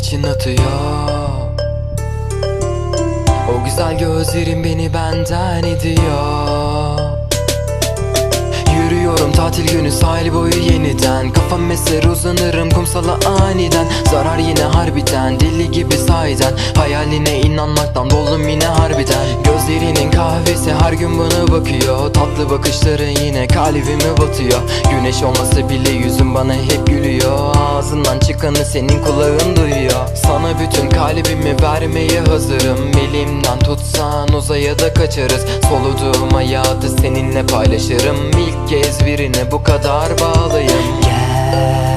için atıyor. O güzel gözlerin beni benden ediyor. Yürüyorum tatil günü sahil boyu yeniden. Kafam eser uzanırım kumsala aniden. Zarar yine harbiden deli gibi sahiden. Hayaline inanmaktan doldum yine harbiden. Gözlerinin kahvesi her gün bana bakıyor. Tatlı bakışların yine kalbimi batıyor. Güneş olmasa bile yüzün bana hep Ağzından çıkanı senin kulağın duyuyor. Sana bütün kalbimi vermeye hazırım. Elimden tutsan uzaya da kaçarız. Soluduğum hayatı seninle paylaşırım. İlk kez birine bu kadar bağlıyım. Gel,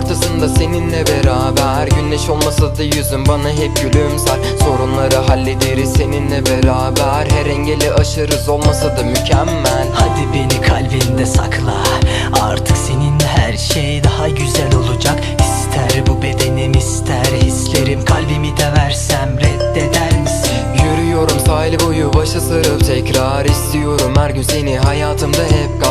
ortasında seninle beraber. Güneş olmasa da yüzün bana hep gülümser. Sorunları hallederiz seninle beraber. Her engeli aşarız olmasa da mükemmel. Hadi beni kalbinde sakla. Artık seninle her şey daha güzel olacak. İster bu bedenim ister hislerim. Kalbimi de versem reddeder misin? Yürüyorum sahil boyu başa sarıp tekrar istiyorum. Her gün seni hayatımda hep kal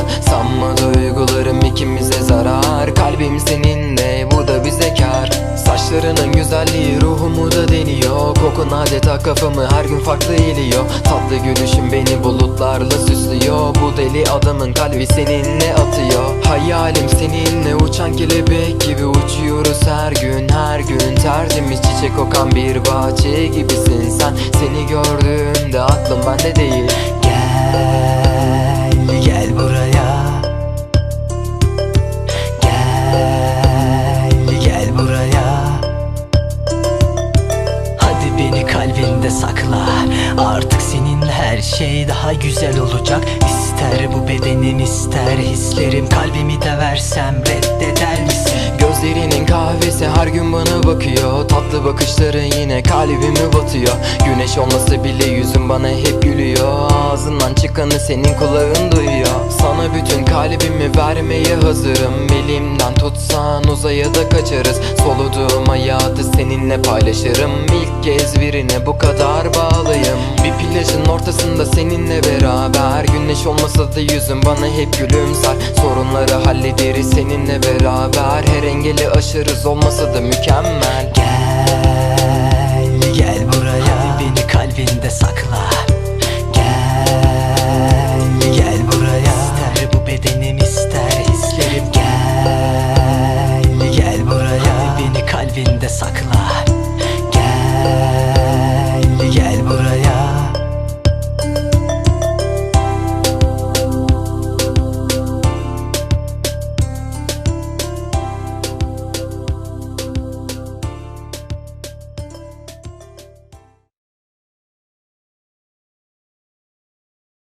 ruhumu da deniyor. Kokun adeta kafamı her gün farklı eliyor Tatlı gülüşün beni bulutlarla süslüyor. Bu deli adamın kalbi seninle atıyor. Hayalim seninle uçan kelebek gibi uçuyoruz her gün her gün. Tertemiz çiçek kokan bir bahçe gibisin sen. Seni gördüğümde aklım bende değil. Gel, şey daha güzel olacak. İster bu bedenim ister hislerim. Kalbimi de versem reddeder misin? Gözlerinin kahvesi her gün bana bakıyor. Tatlı bakışların yine kalbimi batıyor. Güneş olmasa bile yüzün bana hep gülüyor. Ağzından çıkanı senin kulağın duyuyor Kalbimi vermeye hazırım. Elimden tutsan uzaya da kaçarız. Soluduğum hayatı seninle paylaşırım. İlk kez birine bu kadar bağlıyım. Bir plajın ortasında seninle beraber. Güneş olmasa da yüzün bana hep gülümser. Sorunları hallederiz seninle beraber. Her engeli aşarız olmasa da mükemmel. Gel, gel buraya. Hadi beni kalbinde sakla